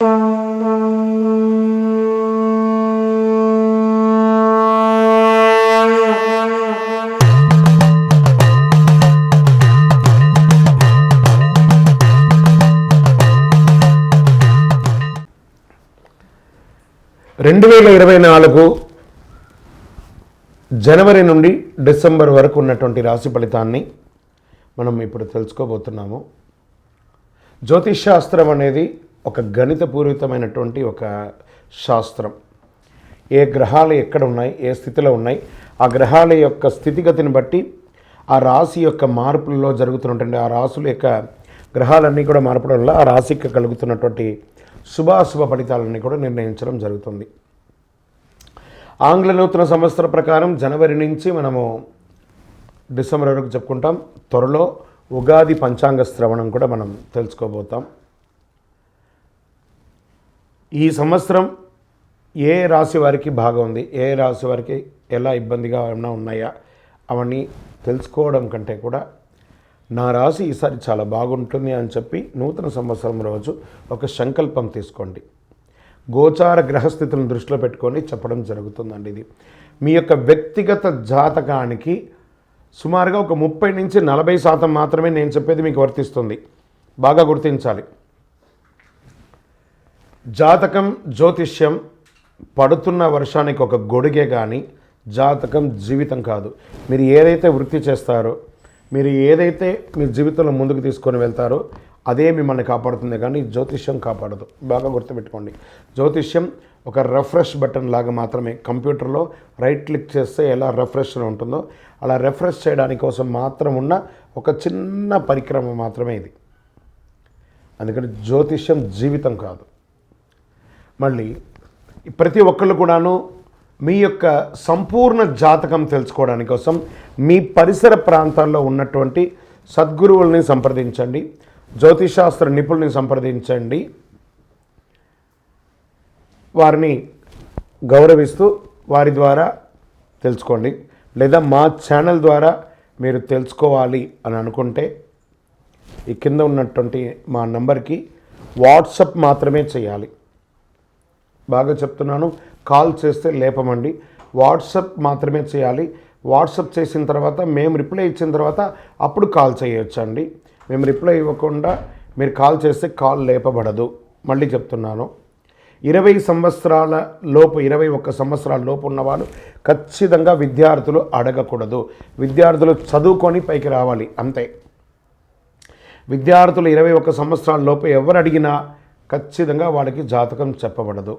రెండు వేల ఇరవై నాలుగు జనవరి నుండి డిసెంబర్ వరకు ఉన్నటువంటి రాశి ఫలితాన్ని మనం ఇప్పుడు తెలుసుకోబోతున్నాము. జ్యోతిష్ శాస్త్రం అనేది ఒక గణితపూరితమైనటువంటి ఒక శాస్త్రం. ఏ గ్రహాలు ఎక్కడ ఉన్నాయి ఏ స్థితిలో ఉన్నాయి ఆ గ్రహాల యొక్క స్థితిగతిని బట్టి ఆ రాశి యొక్క మార్పులలో జరుగుతున్నటువంటి ఆ రాశుల యొక్క గ్రహాలన్నీ కూడా మార్పడం వల్ల ఆ రాశికి కలుగుతున్నటువంటి శుభాశుభ ఫలితాలన్నీ కూడా నిర్ణయించడం జరుగుతుంది. ఆంగ్ల నూతన సంవత్సర ప్రకారం జనవరి నుంచి మనము డిసెంబర్ వరకు చెప్పుకుంటాం. త్వరలో ఉగాది పంచాంగ శ్రవణం కూడా మనం తెలుసుకోబోతాం. ఈ సంవత్సరం ఏ రాశి వారికి బాగా ఉంది? ఏ రాశి వారికి ఎలా ఇబ్బందిగా ఏమైనా ఉన్నాయా? అవన్నీ తెలుసుకోవడం కంటే కూడా నా రాశి ఈసారి చాలా బాగుంటుంది అని చెప్పి నూతన సంవత్సరం రోజు ఒక సంకల్పం తీసుకోండి. గోచార గ్రహస్థితులను దృష్టిలో పెట్టుకొని చెప్పడం జరుగుతుందండి ఇది. మీ యొక్క వ్యక్తిగత జాతకానికి సుమారుగా ఒక ముప్పై నుంచి నలభై శాతం మాత్రమే నేను చెప్పేది మీకు వర్తిస్తుంది. బాగా గుర్తించాలి. జాతకం జ్యోతిష్యం పడుతున్న వర్షానికి ఒక గొడుగే కానీ జాతకం జీవితం కాదు. మీరు ఏదైతే వృత్తి చేస్తారో మీరు ఏదైతే మీ జీవితంలో ముందుకు తీసుకొని వెళ్తారో అదే మిమ్మల్ని కాపాడుతుంది. కానీ జ్యోతిష్యం కాపాడదు. బాగా గుర్తుపెట్టుకోండి. జ్యోతిష్యం ఒక రెఫ్రెష్ బటన్ లాగా మాత్రమే. కంప్యూటర్లో రైట్ క్లిక్ చేస్తే ఎలా రెఫ్రెష్ ఉంటుందో అలా రెఫ్రెష్ చేయడానికి కోసం మాత్రం ఉన్న ఒక చిన్న పరిక్రమ మాత్రమే ఇది. అందుకని జ్యోతిష్యం జీవితం కాదు. మళ్ళీ ప్రతి ఒక్కళ్ళు కూడాను మీ యొక్క సంపూర్ణ జాతకం తెలుసుకోవడానికి కోసం మీ పరిసర ప్రాంతాల్లో ఉన్నటువంటి సద్గురువుల్ని సంప్రదించండి జ్యోతిషాస్త్ర నిపుణుల్ని సంప్రదించండి. వారిని గౌరవిస్తూ వారి ద్వారా తెలుసుకోండి లేదా మా ఛానల్ ద్వారా మీరు తెలుసుకోవాలి అని అనుకుంటే ఈ కింద ఉన్నటువంటి మా నంబర్కి వాట్సప్ మాత్రమే చేయాలి. బాగా చెప్తున్నాను. కాల్ చేస్తే లేపమండి. వాట్సప్ మాత్రమే చేయాలి. వాట్సప్ చేసిన తర్వాత మేము రిప్లై ఇచ్చిన తర్వాత అప్పుడు కాల్ చేయొచ్చండి. మేము రిప్లై ఇవ్వకుండా మీరు కాల్ చేస్తే కాల్ లేపబడదు. మళ్ళీ చెప్తున్నాను. ఇరవై సంవత్సరాల లోపు ఇరవై ఒక్క సంవత్సరాల లోపు ఉన్నవాళ్ళు ఖచ్చితంగా విద్యార్థులు అడగకూడదు. విద్యార్థులు చదువుకొని పైకి రావాలి అంతే. విద్యార్థులు ఇరవై ఒక్క సంవత్సరాల లోపు ఎవరు అడిగినా ఖచ్చితంగా వాళ్ళకి జాతకం చెప్పబడదు.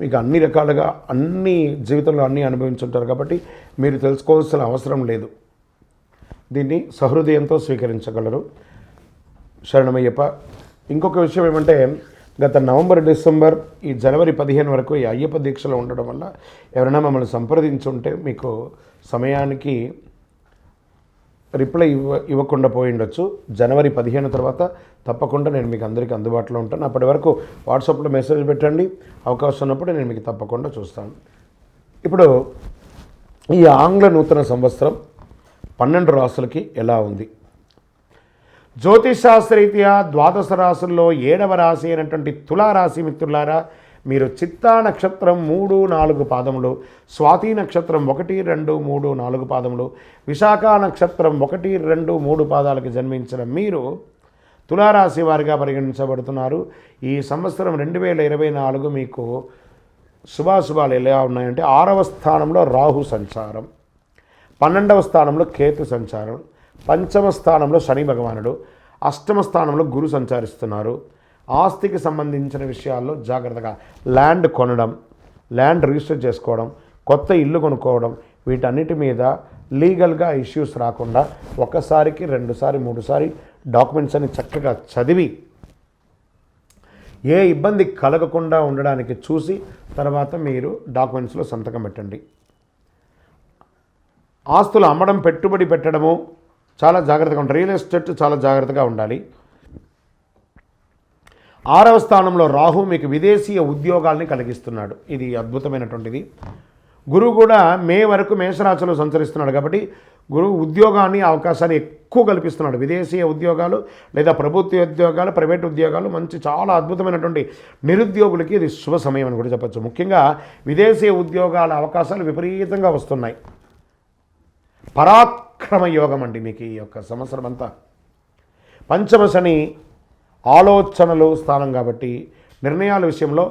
మీకు అన్ని రకాలుగా అన్ని జీవితంలో అన్నీ అనుభవించుంటారు కాబట్టి మీరు తెలుసుకోవాల్సిన అవసరం లేదు. దీన్ని సహృదయంతో స్వీకరించగలరు. శరణమయ్యప్ప ఇంకొక విషయం ఏమంటే గత నవంబర్ డిసెంబర్ ఈ జనవరి పదిహేను వరకు ఈ అయ్యప్ప దీక్షలో ఉండడం వల్ల ఎవరైనా మమ్మల్ని సంప్రదించుంటే మీకు సమయానికి రిప్లై ఇవ్వ ఇవ్వకుండా పోయి ఉండొచ్చు జనవరి పదిహేను తర్వాత తప్పకుండా నేను మీకు అందరికీ అందుబాటులో ఉంటాను. అప్పటి వరకు వాట్సాప్లో మెసేజ్ పెట్టండి. అవకాశం ఉన్నప్పుడు నేను మీకు తప్పకుండా చూస్తాను. ఇప్పుడు ఈ ఆంగ్ల నూతన సంవత్సరం పన్నెండు రాసులకి ఎలా ఉంది? జ్యోతిష్ శాస్త్రరీత్యా ద్వాదశ రాశుల్లో ఏడవ రాశి అయినటువంటి తులారాశి మిత్రులారా మీరు చిత్తా నక్షత్రం మూడు నాలుగు పాదములు స్వాతి నక్షత్రం ఒకటి రెండు మూడు నాలుగు పాదములు విశాఖ నక్షత్రం ఒకటి రెండు మూడు పాదాలకు జన్మించిన మీరు తులారాశి వారిగా పరిగణించబడుతున్నారు. ఈ సంవత్సరం రెండు వేల ఇరవై నాలుగు మీకు శుభాశుభాలు ఎలా ఉన్నాయంటే ఆరవ స్థానంలో రాహు సంచారం పన్నెండవ స్థానంలో కేతు సంచారం పంచమ స్థానంలో శని భగవానుడు అష్టమ స్థానంలో గురు సంచరిస్తున్నారు. ఆస్తికి సంబంధించిన విషయాల్లో జాగ్రత్తగా ల్యాండ్ కొనడం ల్యాండ్ రిజిస్టర్ చేసుకోవడం కొత్త ఇల్లు కొనుక్కోవడం వీటన్నిటి మీద లీగల్గా ఇష్యూస్ రాకుండా ఒకసారికి రెండుసారి మూడుసారి డాక్యుమెంట్స్ అని చక్కగా చదివి ఏ ఇబ్బంది కలగకుండా ఉండడానికి చూసి తర్వాత మీరు డాక్యుమెంట్స్లో సంతకం పెట్టండి. ఆస్తులు అమ్మడం పెట్టుబడి పెట్టడము చాలా జాగ్రత్తగా ఉండాలి. రియల్ ఎస్టేట్ చాలా జాగ్రత్తగా ఉండాలి. ఆరవ స్థానంలో రాహు మీకు విదేశీయ ఉద్యోగాల్ని కలిగిస్తున్నాడు. ఇది అద్భుతమైనటువంటిది. గురువు కూడా మే వరకు మేషరాశిలో సంచరిస్తున్నాడు కాబట్టి గురువు ఉద్యోగాన్ని అవకాశాన్ని ఎక్కువ కల్పిస్తున్నాడు. విదేశీయ ఉద్యోగాలు లేదా ప్రభుత్వ ఉద్యోగాలు ప్రైవేట్ ఉద్యోగాలు మంచి చాలా అద్భుతమైనటువంటి నిరుద్యోగులకి ఇది శుభ సమయం అని కూడా చెప్పచ్చు. ముఖ్యంగా విదేశీయ ఉద్యోగాల అవకాశాలు విపరీతంగా వస్తున్నాయి. పరాక్రమ యోగం అండి మీకు ఈ యొక్క సంవత్సరం అంతా. పంచమ శని ఆలోచనలు స్థానం కాబట్టి నిర్ణయాల విషయంలో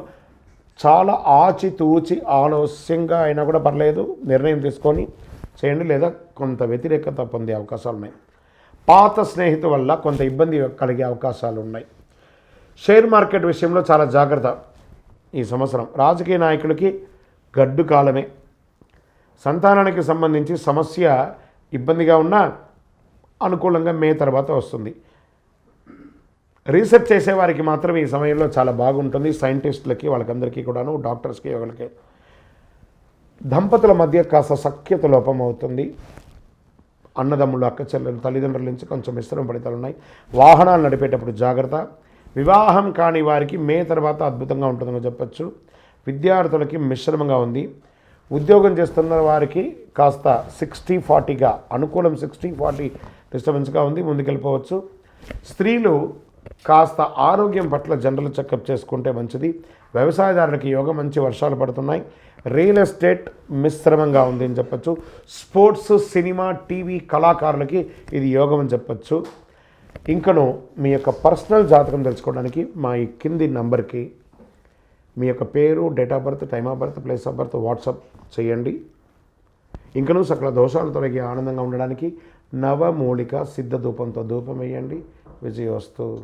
చాలా ఆచితూచి ఆలస్యంగా అయినా కూడా పర్లేదు. నిర్ణయం తీసుకొని చేయండి లేదా కొంత వ్యతిరేకత పొందే అవకాశాలు ఉన్నాయి. పాత స్నేహితు వల్ల కొంత ఇబ్బంది కలిగే అవకాశాలు ఉన్నాయి. షేర్ మార్కెట్ విషయంలో చాలా జాగ్రత్త ఈ సంవత్సరం. రాజకీయ నాయకులకి గడ్డు కాలమే. సంతానానికి సంబంధించి సమస్య ఇబ్బందిగా ఉన్నా అనుకూలంగా మే తర్వాత వస్తుంది. రీసెర్చ్ చేసేవారికి మాత్రం ఈ సమయంలో చాలా బాగుంటుంది. సైంటిస్టులకి వాళ్ళకందరికీ కూడాను డాక్టర్స్కి వాళ్ళకి దంపతుల మధ్య కాస్త సఖ్యత లోపం అవుతుంది అన్నదమ్ములు అక్క చెల్లెలు తల్లిదండ్రుల నుంచి కొంచెం మిశ్రమ ఫలితాలు ఉన్నాయి. వాహనాలు నడిపేటప్పుడు జాగ్రత్త. వివాహం కాని వారికి మే తర్వాత అద్భుతంగా ఉంటుందని చెప్పచ్చు. విద్యార్థులకి మిశ్రమంగా ఉంది. ఉద్యోగం చేస్తున్న వారికి కాస్త సిక్స్టీ ఫార్టీగా అనుకూలం సిక్స్టీ ఫార్టీ డిస్టర్బెన్స్గా ఉంది. ముందుకెళ్ళిపోవచ్చు. స్త్రీలు కాస్త ఆరోగ్యం పట్ల జనరల్ చెకప్ చేసుకుంటే మంచిది. వ్యవసాయదారులకి యోగ మంచి వర్షాలు పడుతున్నాయి. రియల్ ఎస్టేట్ మిశ్రమంగా ఉంది అని చెప్పచ్చు. స్పోర్ట్స్ సినిమా టీవీ కళాకారులకి ఇది యోగం అని చెప్పచ్చు. ఇంకను మీ యొక్క పర్సనల్ జాతకం తెలుసుకోవడానికి మా ఈ కింది నంబర్కి మీ యొక్క పేరు date of birth time of birth place of birth WhatsApp చేయండి. ఇంకనూ సకల దోషాలు తొలగి ఆనందంగా ఉండడానికి నవమూలిక సిద్ధ ధూపంతో ధూపం వేయండి. విజయోస్తు.